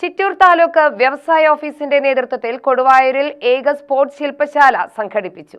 ചിറ്റൂർ താലൂക്ക് വ്യവസായ ഓഫീസിന്റെ നേതൃത്വത്തിൽ കൊടുവായൂരിൽ ഏക സ്പോർട്സ് ശില്പശാല സംഘടിപ്പിച്ചു.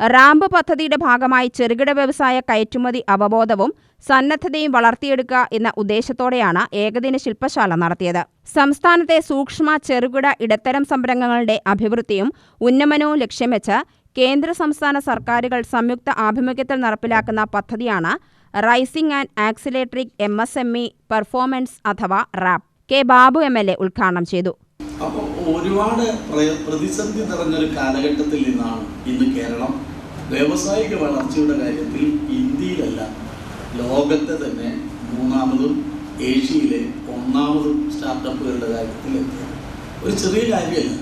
റാമ്പ് പദ്ധതിയുടെ ഭാഗമായി ചെറുകിട വ്യവസായ കയറ്റുമതി അവബോധവും സന്നദ്ധതയും വളർത്തിയെടുക്കുക എന്ന ഉദ്ദേശത്തോടെയാണ് ഏകദിന ശില്പശാല നടത്തിയത്. സംസ്ഥാനത്തെ സൂക്ഷ്മ ചെറുകിട ഇടത്തരം സംരംഭങ്ങളുടെ അഭിവൃദ്ധിയും ഉന്നമനവും ലക്ഷ്യം വെച്ച് കേന്ദ്ര സംസ്ഥാന സർക്കാരുകൾ സംയുക്ത ആഭിമുഖ്യത്തിൽ നടപ്പിലാക്കുന്ന പദ്ധതിയാണ് rising and accelerating M S M E performance അഥവാ RAMP. K Babu M L A ഉദ്ഘാടനം ചെയ്തു. അപ്പോൾ ഒരുപാട് പ്ര- പ്രതിസന്ധി നിറഞ്ഞൊരു കാലഘട്ടത്തിൽ നിന്നാണ് ഇന്ന് കേരളം വ്യാവസായിക വളർച്ചയുടെ കാര്യത്തിൽ ഇന്ത്യയിലല്ല ലോകത്തെ തന്നെ മൂന്നാമതും ഏഷ്യയിലെ ഒന്നാമതും സ്റ്റാർട്ടപ്പുകളുടെ കാര്യത്തിൽ എത്തിയത്. ഒരു ചെറിയ കാര്യമല്ല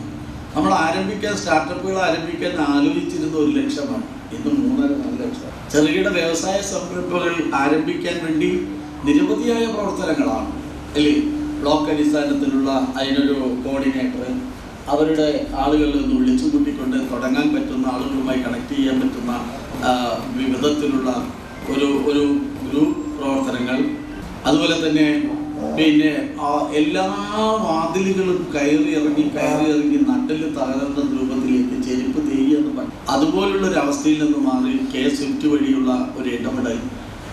നമ്മൾ ആരംഭിക്കാൻ സ്റ്റാർട്ടപ്പുകൾ ആരംഭിക്കാൻ ആലോചിച്ചിരുന്ന ഒരു ലക്ഷമാണ് ഇന്ന് മൂന്നര നാല് ലക്ഷം. ചെറുകിട വ്യവസായ സംരംഭങ്ങൾ ആരംഭിക്കാൻ വേണ്ടി നിരവധിയായ പ്രവർത്തനങ്ങളാണ് അല്ലേ? ബ്ലോക്ക് അടിസ്ഥാനത്തിലുള്ള അതിനൊരു കോർഡിനേറ്റർ അവരുടെ ആളുകളിൽ നിന്ന് വിളിച്ചു കൂട്ടിക്കൊണ്ട് തുടങ്ങാൻ പറ്റുന്ന ആളുകളുമായി കണക്ട് ചെയ്യാൻ പറ്റുന്ന വിവിധത്തിലുള്ള ഒരു ഒരു ഗ്രൂപ്പ് പ്രവർത്തനങ്ങൾ. അതുപോലെ തന്നെ പിന്നെ എല്ലാ വാതിലുകളും കയറി ഇറങ്ങി കയറി ഇറങ്ങി നട്ടിൽ തകർന്ന രൂപത്തിലേക്ക് ചെരുപ്പ് തെയ്യെന്ന് പറഞ്ഞു അതുപോലുള്ള ഒരു അവസ്ഥയിൽ നിന്ന് മാറി കെ സ്വിഫ്റ്റ് വഴിയുള്ള ഒരു ഇടപെടൽ.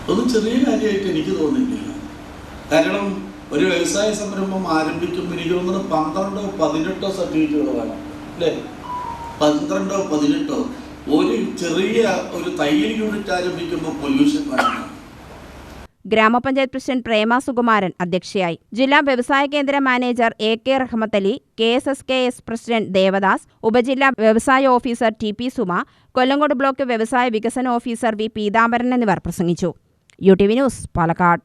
അതൊന്നും ചെറിയ കാര്യമായിട്ട് എനിക്ക് തോന്നിയിട്ടില്ല. കാരണം ഒരു വ്യവസായ സംരംഭം ആരംഭിക്കുമ്പോൾ എനിക്ക് പന്ത്രണ്ടോ പതിനെട്ടോ സർട്ടിഫിക്കറ്റുകൾ വേണം അല്ലേ? പന്ത്രണ്ടോ പതിനെട്ടോ. ഒരു ചെറിയ ഒരു തയ്യൽ യൂണിറ്റ് ആരംഭിക്കുമ്പോൾ പൊല്യൂഷൻ വേണം. ഗ്രാമപഞ്ചായത്ത് പ്രസിഡന്റ് പ്രേമ സുകുമാരൻ അധ്യക്ഷയായി. ജില്ലാ വ്യവസായ കേന്ദ്ര manager A K Ali K S S K S president Devadas ഉപജില്ലാ വ്യവസായ officer T P Suma Kollengode block വ്യവസായ വികസന ഓഫീസർ വി പീതാംബരൻ എന്നിവർ പ്രസംഗിച്ചു. U T V news Palakkad.